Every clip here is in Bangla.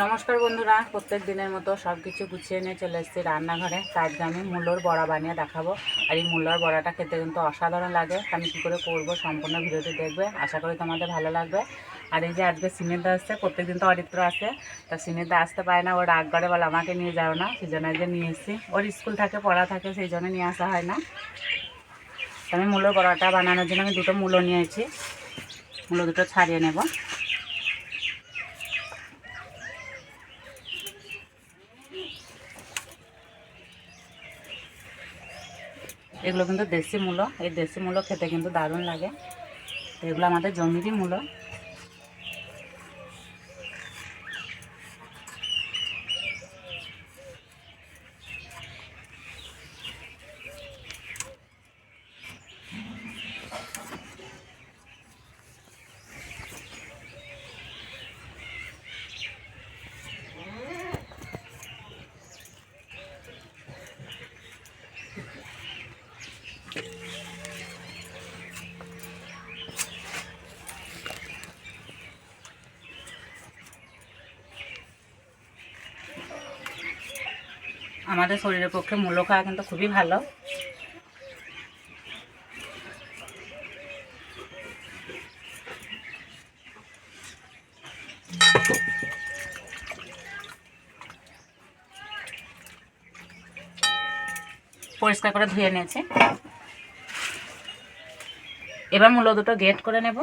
নমস্কার বন্ধুরা, প্রত্যেক দিনের মতো সব কিছু গুছিয়ে নিয়ে চলে এসেছি রান্নাঘরে। আজকে আমি মূলোর বড়া বানিয়ে দেখাবো। আর এই মূলোর বড়াটা খেতে কিন্তু অসাধারণ লাগে। আমি কী করে করব সম্পূর্ণ ভিডিওটি দেখবে। আশা করি তোমাদের ভালো লাগবে। আর এই যে আজকে সিনেদা আসছে, প্রত্যেকদিন তো অরিত্র আসে। তা সিনেদা আসতে পারে না ওর রাগ করে বলে আমাকে নিয়ে যাও না। সেই জন্য যে নিয়ে এসেছি। ওর স্কুল থাকে, পড়া থাকে, সেই জন্য নিয়ে আসা হয় না। আমি মূলোর বড়াটা বানানোর জন্য আমি দুটো মূলো নিয়েছি। মূলো দুটো ছাড়িয়ে নেব। এগুলো কিন্তু দেশি মূলো। এই দেশি মূলো খেতে কিন্তু দারুণ লাগে। এগুলো আমাদের জমিরই মূলো। আমাদের শরীরের পক্ষে মূলো খাওয়া কিন্তু খুবই ভালো। পরিষ্কার করে ধুয়ে নিয়েছি। এবার মূলো দুটো গেট করে নেব।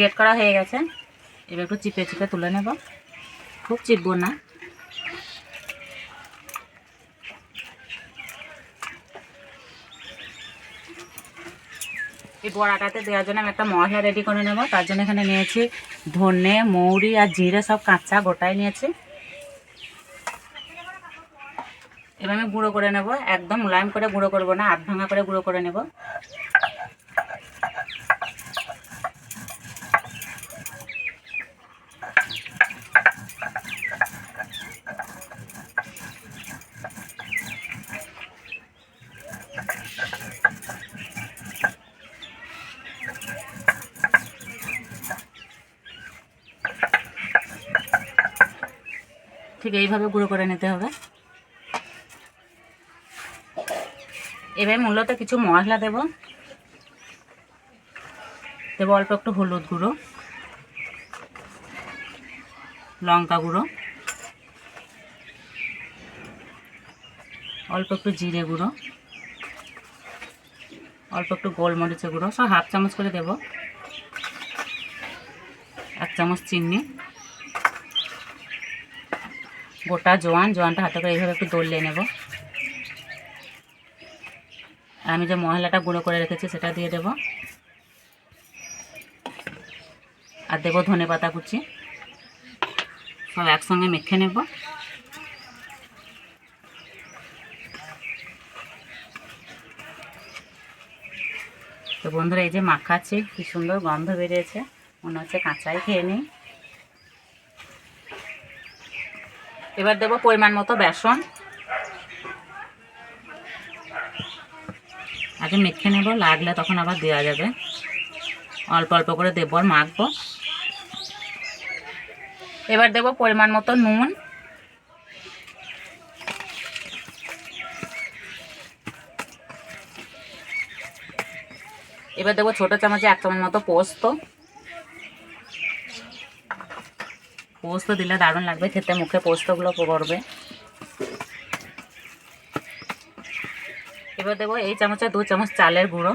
গ্রেট করা হয়ে গেছে। এবার একটু চিপে চিপে তুলে নেব। খুব চিপবো না। এই বড়াটাতে দেওয়ার জন্য আমি একটা মশলা রেডি করে নেব। তার জন্য এখানে নিয়েছি ধনে, মৌরি আর জিরে সব কাঁচা গোটাই নিয়েছি। এবার আমি গুঁড়ো করে নেব। একদম মুলায়ম করে গুঁড়ো করব না, আধ ভাঙা করে গুঁড়ো করে নেব। ঠিক এইভাবে গুঁড়ো করে নিতে হবে। এবার মূলত কিছু মশলা দেব। দেবো অল্প একটু হলুদ গুঁড়ো, লঙ্কা গুঁড়ো, অল্প একটু জিরে গুঁড়ো, অল্প একটু গোলমরিচের গুঁড়ো, সব হাফ চামচ করে দেব। এক চামচ চিনি। গোটা জোয়ান, জোয়ানটা হাতে করে এইভাবে একটু দলিয়ে নেব। আমি যে মশলাটা গুঁড়ো করে রেখেছি সেটা দিয়ে দেব। আর দেবো ধনে পাতা কুচি। সব একসঙ্গে মেখে নেব। তো বন্ধুরা, এই যে মাখাচ্ছি, কি সুন্দর গন্ধ বেরিয়েছে। মনে হচ্ছে কাঁচাই খেয়ে নিই। এবার দেবো পরিমাণ মতো বেসন। আগে মেখে নেব, লাগলে তখন আবার দেওয়া যাবে। অল্প অল্প করে দেবো আর মাখবো। এবার দেবো পরিমাণ মতো নুন। এবার দেবো ছোটো চামচে এক চামচ মতো পোস্ত। পোস্ত দিলে দারুণ লাগবে, খেতে মুখে পোস্তগুলো পড়বে। এবার দেবো এই চামচে দু চামচ চালের গুঁড়ো।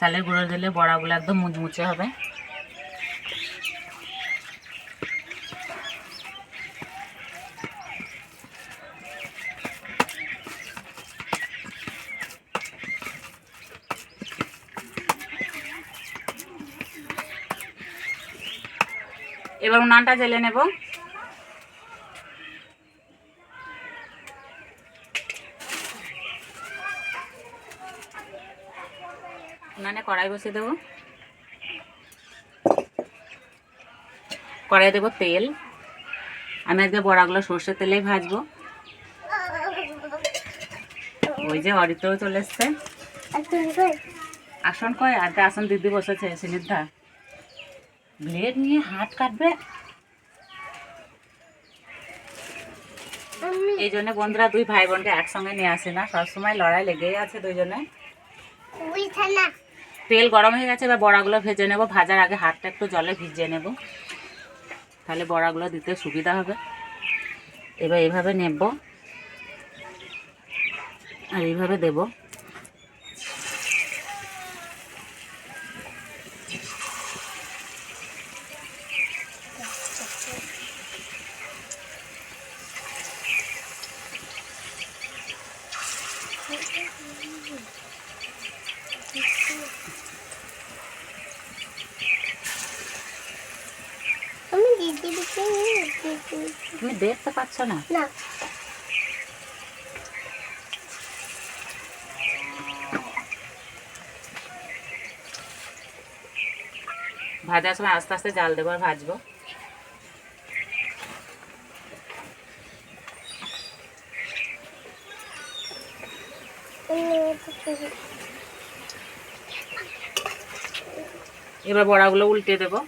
চালের গুঁড়ো দিলে বড়াগুলো একদম মুচমুচে হবে। এবার উনানটা জেলে নেব। উনানে কড়াই বসিয়ে দেবো। কড়াই দেবো তেল। আমি আজকে বড়াগুলো সর্ষের তেলেই ভাজবো। ওই যে অরিত্রও চলে এসছে। আসন কয় আজকে আসন দিদি বসেছে সিনিধা ব্লেড নিয়ে হাত কাটবে। এই জন্য বন্ধুরা দুই ভাই বোনকে একসঙ্গে নিয়ে আসে না সবসময় লড়াই লেগেই আছে দুইজনে তেল গরম হয়ে গেছে এবার বড়াগুলো ভেজে নেব ভাজার আগে হাতটা একটু জলে ভিজিয়ে নেব। তাহলে বড়াগুলো দিতে সুবিধা হবে। এবার এভাবে নেব আর এইভাবে দেব আমি দিদি দিকে তুমি দেখতে পাচ্ছ না? না। ভাজার সময় আস্তে আস্তে জাল দেবো আর ভাজবো। এবার বড়াগুলো উল্টে দেবো।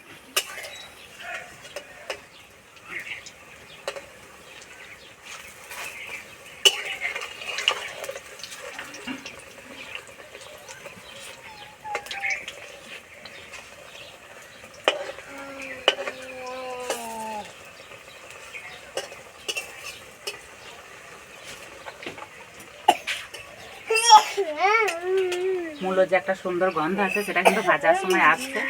মূলো যে একটা সুন্দর গন্ধ আছে সেটা কিন্তু ভাজার সময় আসবে।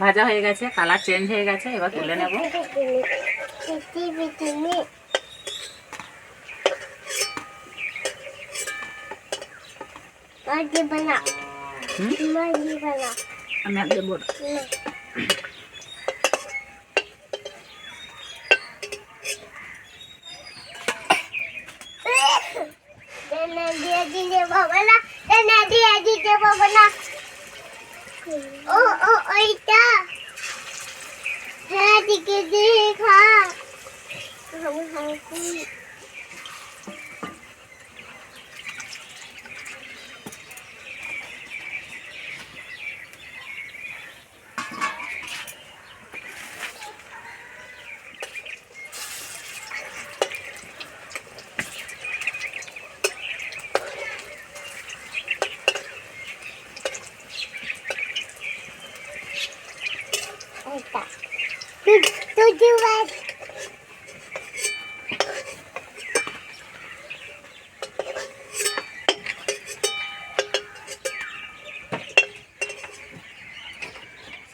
ভাজা হয়ে গেছে কালার চেঞ্জ হয়ে গেছে এবার তুলে নেব। হুম? আমি আগে বড় Dana dia dia bawa lah. Dana dia dia bawa lah. Oh oh oh itu. হ্যাঁ দিকে দেখা হামু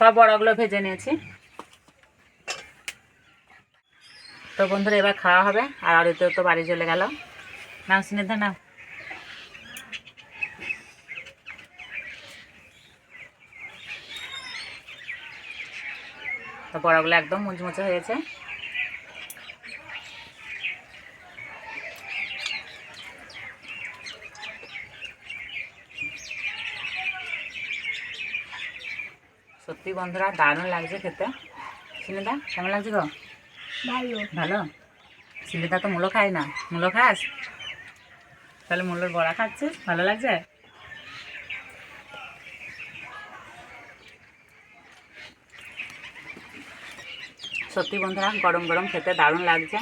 সব বড়াগুলো ভেজে নিয়েছি। তো বন্ধুরা, এবার খাওয়া হবে, আর অরিত তো বাড়ি চলে গেল। নাম শুনে দে, নাও। তো বড়াগুলো একদম মুচমুচে হয়েছে সত্যি বন্ধুরা দারুণ লাগছে খেতে। সিনিদা কেমন লাগছে গো? ভালো। ভালো? সিলিদা তো মূলো খায় না। মূলো খাস? তাহলে মূলোর বড়া খাচ্ছিস ভালো লাগছে? সত্যি বন্ধুরা গরম গরম খেতে দারুণ লাগছে।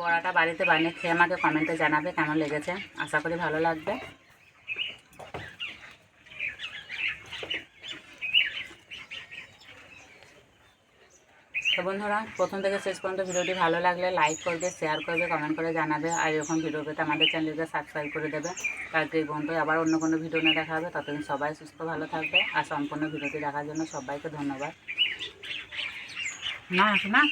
বড়াটা বাড়িতে বানিয়ে খেয়ে আমাকে কমেন্টে জানাবে কেমন লেগেছে। আশা করি ভালো লাগবে। তো বন্ধুরা, প্রথম থেকে শেষ পর্যন্ত ভিডিওটি ভালো লাগলে লাইক করবে শেয়ার করবে কমেন্ট করে জানাবে, আর এরকম ভিডিও পেতে আমাদের চ্যানেলকে সাবস্ক্রাইব করে দেবে। এই বন্ধু আবার অন্য কোনো ভিডিও নিয়ে দেখা হবে, ততদিন সবাই সুস্থ, ভালো থাকবে, আর সম্পূর্ণ ভিডিওটি দেখার জন্য সবাইকে ধন্যবাদ। না না।